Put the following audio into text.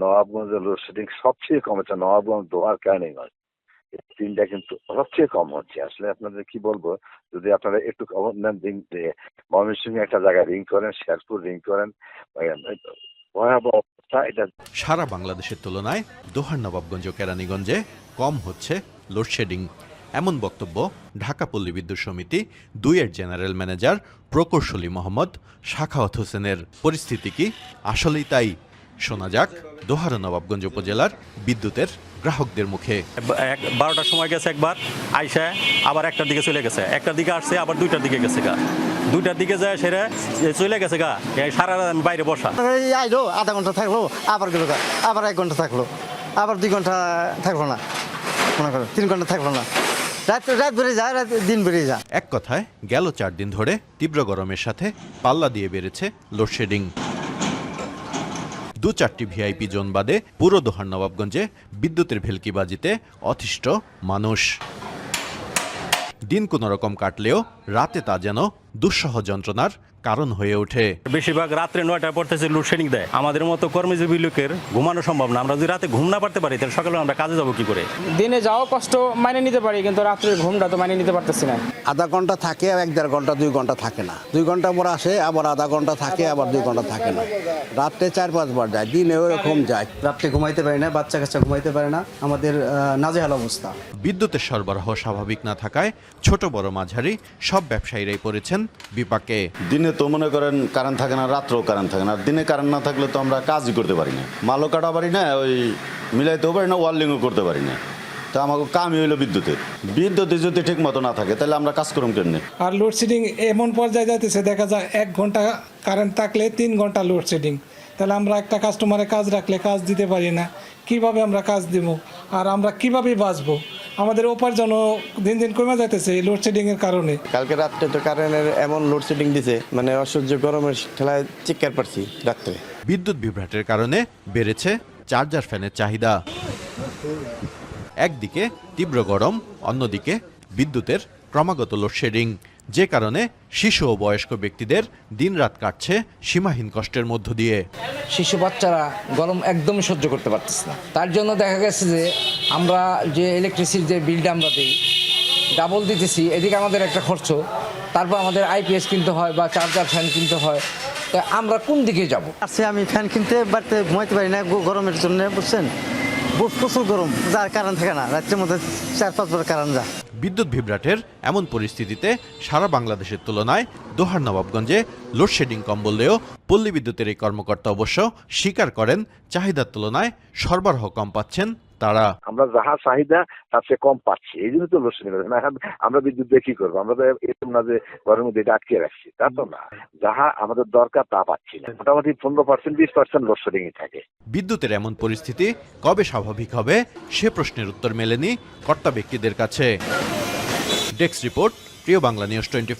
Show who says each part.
Speaker 1: নবাবগঞ্জের লোডশেডিং সবচেয়ে কম হচ্ছে, নবাবগঞ্জ দোয়ার কেরানীগঞ্জ এই তিনটা কিন্তু সবচেয়ে কম হচ্ছে। আসলে আপনাদের কি বলব, যদি আপনারা একটু খবর নেন ময়মনসিংহে একটা জায়গায় রিং করেন, শেরপুর রিং করেন এটা
Speaker 2: সারা বাংলাদেশের তুলনায় দোহার নবাবগঞ্জ ও কেরানীগঞ্জে কম হচ্ছে লোডশেডিং। এমন বক্তব্য ঢাকা পল্লী বিদ্যুৎ সমিতি দুইয়ের জেনারেল ম্যানেজার প্রকৌশলী মোহাম্মদ শাখাওয়াত হোসেনের। পরিস্থিতি কি? আসলেই তাই শোনা যাক দোহার নবাবগঞ্জ উপজেলার বিদ্যুতের গ্রাহকদের মুখে।
Speaker 3: এক বারোটার সময় গেছে একবার আইসা আবার একটার দিকে চলে গেছে। একটার দিকে আসছে আবার দুইটার দিকে গেছে গা। দুইটার দিকে যায় সেটা চলে গেছে গা সারা রাত আমি বাইরে বসা।
Speaker 4: এই আইলো আধা ঘণ্টা থাকল আবার গেলো গা। আবার এক ঘণ্টা থাকল আবার দুই ঘণ্টা থাকল না। মনে করো তিন ঘণ্টা থাকল না। রাত রাত বেড়ে যায় রাত দিন বেড়ে যায়।
Speaker 2: এক কথায় গেল চার দিন ধরে তীব্র গরমের সাথে পাল্লা দিয়ে বেড়েছে লোডশেডিং দু চারটি ভিআইপি জোন বাদে পুরো দোহার নবাবগঞ্জে বিদ্যুতের ভেলকিবাজিতে অতিষ্ঠ মানুষ। দিন কোনো রকম কাটলেও রাতে তা যেন দুঃসহ যন্ত্রণার কারণ হয়ে ওঠে।
Speaker 3: বেশিরভাগ রাত্রে নয়টার পড়তেছে লোডশেডিং দেয়। আমাদের মতো কর্মজীবী লোকের ঘুমানো সম্ভব না। আমরা যদি রাতে ঘুম না পারতে পারি তাহলে সকালে আমরা কাজে যাব কি করে?
Speaker 5: দিনে যাওয়া কষ্ট মাইনে নিতে পারি কিন্তু রাত্রের ঘুমটা তো মাইনে নিতে পারতেছি না।
Speaker 6: আধা ঘণ্টা থাকে এক দেড় ঘণ্টা দুই ঘণ্টা থাকে না। দুই ঘণ্টা পর আসে আবার আধা ঘণ্টা থাকে আবার দুই ঘণ্টা থাকে না। রাত্রে চার পাঁচবার যায় দিনে ওরকম যায়।
Speaker 7: রাত্রে ঘুমাইতে পারি না বাচ্চা কাচ্চা ঘুমাইতে পারে না। আমাদের নাজেহাল অবস্থা।
Speaker 2: বিদ্যুতের সরবরাহ স্বাভাবিক না থাকায় ছোট বড় মাঝারি সব ব্যবসায়ীরাই পড়েছেন বিপাকে।
Speaker 8: দিনে তো মনে করেন কারেন্ট থাকে না, রাত্রেও কারেন্ট থাকে না দিনে কারেন্ট না থাকলে তো আমরা কাজই করতে পারি না। মালও কাটা পারি না, ওই মিলাইতেও পারি না ওয়ার্লিংও করতে পারি না। তো আমাকে কামই হইল বিদ্যুতের। বিদ্যুতে যদি ঠিক মতো না থাকে, তাহলে আমরা কাজ করুন কেমনি?
Speaker 9: আর লোডশেডিং এমন পর্যায়ে যাইতেছে, দেখা যায় এক ঘণ্টা কারেন্ট থাকলে তিন ঘণ্টা লোডশেডিং তাহলে আমরা একটা কাস্টমারে কাজ রাখলে কাজ দিতে পারি না। কীভাবে আমরা কাজ দিব আর আমরা কীভাবে বাঁচবো? আমাদের উপার্জন দিন দিন কমে যাইতেছে এই লোডশেডিংয়ের কারণে।
Speaker 10: কালকে রাত্রে তো কারেন্টের এমন লোডশেডিং দিছে মানে অসহ্য গরমের ঠেলায় চিৎকার পারছি রাত্রে।
Speaker 2: বিদ্যুৎ বিভ্রাটের কারণে বেড়েছে চার্জার ফ্যানের চাহিদা। একদিকে তীব্র গরম অন্যদিকে বিদ্যুতের ক্রমাগত লোডশেডিং যে কারণে শিশু ও বয়স্ক ব্যক্তিদের দিনরাত কাটছে সীমাহীন কষ্টের মধ্য দিয়ে।
Speaker 11: শিশু বাচ্চারা গরম একদমই সহ্য করতে পারতেছে না। তার জন্য দেখা গেছে যে আমরা যে ইলেকট্রিসিটির যে বিলটা আমরা দিই ডাবল দিতেছি এদিকে আমাদের একটা খরচ। তারপর আমাদের আইপিএস কিনতে হয় বা চার্জার ফ্যান কিনতে হয়। তা আমরা কোন দিকে যাব?
Speaker 4: আসছে আমি ফ্যান কিনতে বাড়িতে ঘুমাইতে পারি না গরমের জন্য বুঝছেন? প্রচুর গরম যার কারণ থাকে না রাত্রের মধ্যে চার পাঁচবার কারণ যা
Speaker 2: বিদ্যুৎ বিভ্রাটের এমন পরিস্থিতিতে সারা বাংলাদেশের তুলনায় দোহার নবাবগঞ্জে লোডশেডিং কম বললেও পল্লী বিদ্যুতের এই কর্মকর্তা অবশ্য স্বীকার করেন চাহিদার তুলনায় সরবরাহ কম পাচ্ছেন তারা।
Speaker 1: আমরা যাহা চাহিদা তার চেয়ে কম পাচ্ছি। এই জন্য তো লোডশেডিং না আমরা বিদ্যুৎ দিয়ে কি করব? আমরা তো এরকম না যে গরমের মধ্যে এটা আটকে রাখছি। তা তো না। যাহা আমাদের দরকার তা পাচ্ছি না। মোটামুটি পনেরো পার্সেন্ট বিশ পার্সেন্ট লোডশেডিংই থাকে।
Speaker 2: বিদ্যুতের এমন পরিস্থিতি কবে স্বাভাবিক হবে সে প্রশ্নের উত্তর মেলেনি কর্তা ব্যক্তিদের কাছে। ডেস্ক রিপোর্ট প্রিয় বাংলা নিউজ টোয়েন্টি